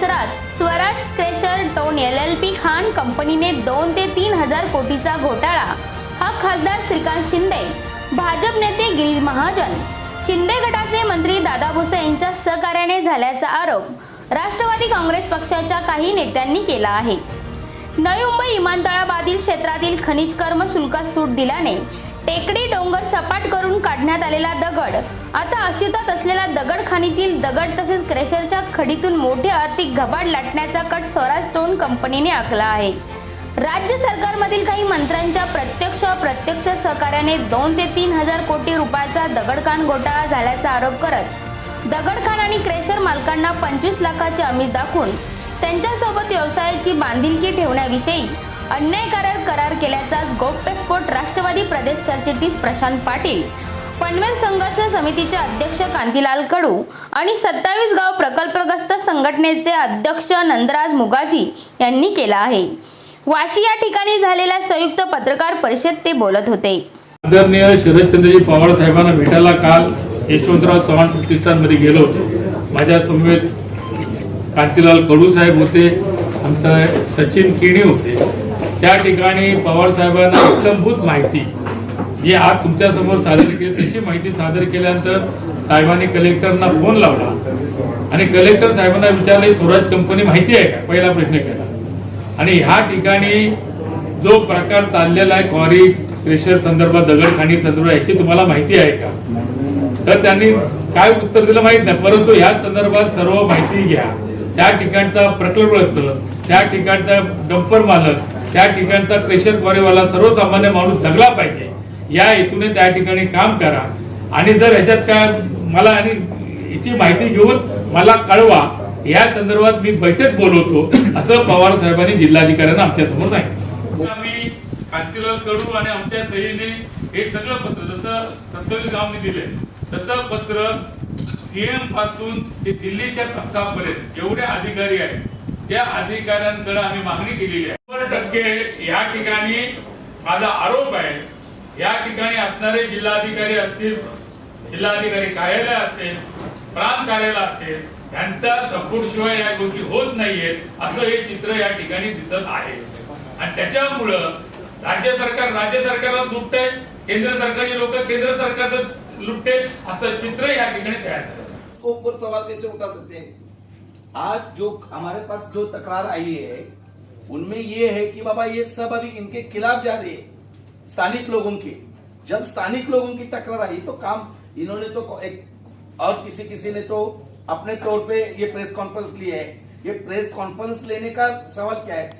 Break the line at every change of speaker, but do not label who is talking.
स्वराज केशर टोन L L P खान कंपनीने दोन ते तीन हजार कोटीचा घोटाळा. हा खासदार श्रीकांत शिंदे भाजप नेते गिरीश महाजन शिंदे गटाचे मंत्री दादा भुसे यांच्या सहकार्याने झाल्याचा आरोप राष्ट्रवादी काँग्रेस पक्षाच्या काही नेत्यांनी केला आहे. नवी मुंबई विमानतळाबादील क्षेत्रातील खनिज कर्म शुल्कात सूट दिल्याने टेकडी डोंगर सपाट करून काढण्यात आलेला दगड. आता अस्तित्वात असलेल्या दगडखाणीतील दगड तसेच क्रेशरच्या खडीतून मोठे आर्थिक घबाड लाटण्याचा कट स्वराज स्टोन कंपनीने आखला आहे. राज्य सरकारमधील काही मंत्र्यांच्या प्रत्यक्ष अप्रत्यक्ष सहकार्याने दोन ते तीन हजार कोटी रुपयाचा दगडखान घोटाळा झाल्याचा आरोप करत दगडखान आणि क्रेशर मालकांना पंचवीस लाखाचे आमिष दाखवून त्यांच्यासोबत व्यवसायाची बांधिलकी ठेवण्याविषयी अन्यायकारक करार केल्याचा गौप्यस्फोट राष्ट्रवादी प्रदेश सरचिटणीस प्रशांत पाटील. पनवेल संघर्ष समितीचे अध्यक्ष कांतीलाल कडू आणि सत्तावीस गाव प्रकल्पग्रस्त संघटनेचे अध्यक्ष नंदराज मुगाजी यांनी केला आहे. वाशी या ठिकाणी झालेल्या संयुक्त पत्रकार परिषदेत ते बोलत होते.
आदरणीय शरदचंद्रजी पवार साहेबांना भेटायला काल यशवंतराव चव्हाण प्रतिष्ठानमध्ये गेलो होतो. माझ्या समवेत कांतीलाल कडू साहेब होते आमचा सचिन किणी होते त्या ठिकाणी पवार साहेबांना इत्थंभूत माहिती. जी आज तुमच्यासमोर सादर केली त्याची माहिती सादर केल्यानंतर साहेबांनी कलेक्टरना फोन लावला. आणि कलेक्टर साहेबांना विचारले स्वराज कंपनी माहिती आहे का? पहिला प्रश्न केला. आणि ह्या ठिकाणी जो प्रकार चाललेला आहे क्वारी प्रेशर संदर्भात दगडखाणी संदर्भात याची तुम्हाला माहिती आहे का? तर त्यांनी काय उत्तर दिलं माहीत नाही परंतु ह्या संदर्भात सर्व माहिती घ्या. त्या ठिकाणचा प्रकल्पग्रस्त त्या ठिकाणचा डंपर मालक त्या ठिकाणचा प्रेशर क्वारीवाला सर्वसामान्य माणूस जगला पाहिजे. या हेतूने त्या ठिकाणी काम करा. आणि जर ह्याच्यात काय मला आणि याची माहिती घेऊन मला कळवा या संदर्भात मी बैठक बोलवतो असं पवार साहेबांनी जिल्हाधिकाऱ्यांना आमच्यासमोर नाही आम्ही कांतीलाल कडू आणि आमच्या सहीने हे सगळं पत्र जसं सत्तावीस गावने दिले तसं पत्र सीएमपासून ते दिल्लीच्या तख्तापर्यंत जेवढे अधिकारी आहेत त्या अधिकाऱ्यांकडे आम्ही मागणी केलेली आहे. टक्के या ठिकाणी माझा आरोप आहे. या ठिकाणी असणारे जिल्हाधिकारी असतील जिल्हाधिकारी कार्यालय असेल प्रांत कार्यालय असेल यांचा सपोर्ट शिवाय या गोष्टी होत नाहीयेत असं हे चित्र या ठिकाणी दिसत आहे. आणि त्याच्यामुळं राज्य सरकार राज्य सरकारला लुटते केंद्र सरकारची लोक केंद्र सरकारचं लुटते असं चित्र या ठिकाणी तयार झालं.
को सवाल कैसे उठा सकते हैं? आज जो हमारे पास जो तकरार आई है उनमें ये है कि बाबा, ये सब अभी इनके खिलाफ जा रही है। स्थानिक लोगों की। जब स्थानिक लोगों की तकरार आई तो काम इन्होंने तो एक और किसी किसी ने तो अपने तौर पे ये प्रेस कॉन्फ्रेंस ली है। ये प्रेस कॉन्फ्रेंस लेने का सवाल क्या है?